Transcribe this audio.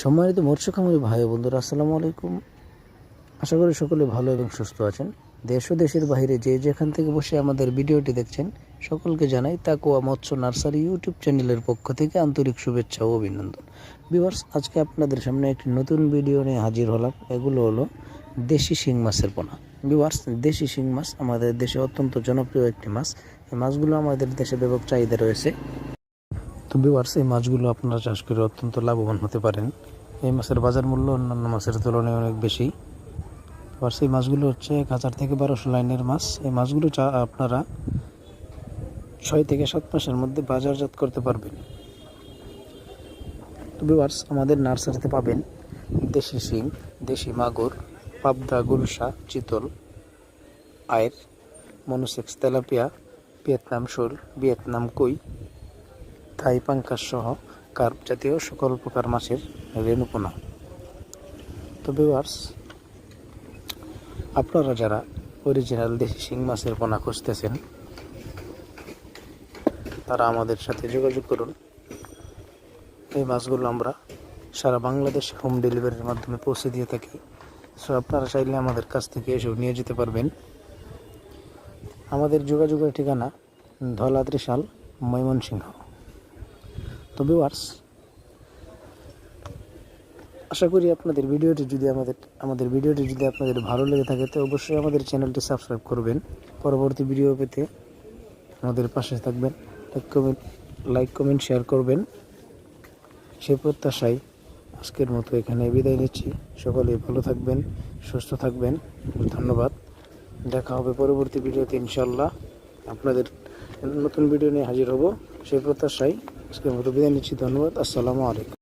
সম্মানিত মৎস্য খামারি ভাই বন্ধুরা, আসসালামু আলাইকুম। আশা করি সকলে ভালো এবং সুস্থ আছেন। দেশ ও দেশের বাইরে যে যেখান থেকে বসে আমাদের ভিডিওটি দেখছেন, সকলকে জানাই তাকুয়া মৎস্য নার্সারি ইউটিউব চ্যানেলের পক্ষ থেকে আন্তরিক শুভেচ্ছা ও অভিনন্দন। বিভার্স আজকে আপনাদের সামনে একটি নতুন ভিডিও নিয়ে হাজির হলাম। এগুলো হলো দেশি শিং মাছের পোনা। বিভার্স দেশি শিং মাছ আমাদের দেশে অত্যন্ত জনপ্রিয় একটি মাছ। এই মাছগুলো আমাদের দেশে ব্যাপক চাহিদা রয়েছে। তো বিভার্স এই মাছগুলো আপনারা চাষ করে অত্যন্ত লাভবান হতে পারেন। এই মাছের বাজার মূল্য অন্যান্য মাছের তুলনায় অনেক বেশি। এবার সেই মাছগুলো হচ্ছে এক হাজার থেকে বারোশো লাইনের মাছ। এই মাছগুলো চা, আপনারা ছয় থেকে সাত মাসের মধ্যে বাজারজাত করতে পারবেন। তো বিভার্স আমাদের নার্সারিতে পাবেন দেশি শিং, দেশি মাগুর, পাবদা, গুলশা, চিতল আয়ের মনোসেক্স, তেলাপিয়া, ভিয়েতনাম শোল, ভিয়েতনাম কই। থাই পাঙ্কাস সহ কার্প জাতীয় সকল প্রকার মাছের রেণুপোনা তো ভিউয়ার্স আপনারা যারা অরিজিনাল দেশি শিং মাছের পোনা খুঁজতেছেন, তারা আমাদের সাথে যোগাযোগ করুন। এই মাছগুলো আমরা সারা বাংলাদেশে হোম ডেলিভারির মাধ্যমে পৌঁছে দিয়ে থাকি। সো আপনারা চাইলে আমাদের কাছ থেকে এসেও নিয়ে যেতে পারবেন। আমাদের যোগাযোগের ঠিকানা ধলা ত্রিশাল ময়মনসিংহ। তো ভিউয়ার্স আশা করি আপনাদের ভিডিওটি যদি আমাদের আমাদের ভিডিওটি যদি আপনাদের ভালো লেগে থাকে, তো অবশ্যই আমাদের চ্যানেলটি সাবস্ক্রাইব করবেন। পরবর্তী ভিডিও পেতে আমাদের পাশে থাকবেন। Like comment like comment share করবেন। সে প্রত্যাশায় আজকের মতো এখানে বিদায় নিচ্ছি। সকলে ভালো থাকবেন, সুস্থ থাকবেন। ধন্যবাদ। দেখা হবে পরবর্তী ভিডিওতে ইনশাল্লাহ আপনাদের নতুন ভিডিও নিয়ে হাজির হব। সেই প্রত্যাশায় আজকের মতো বিদায় নিচ্ছি ধন্যবাদ আসসালামু আলাইকুম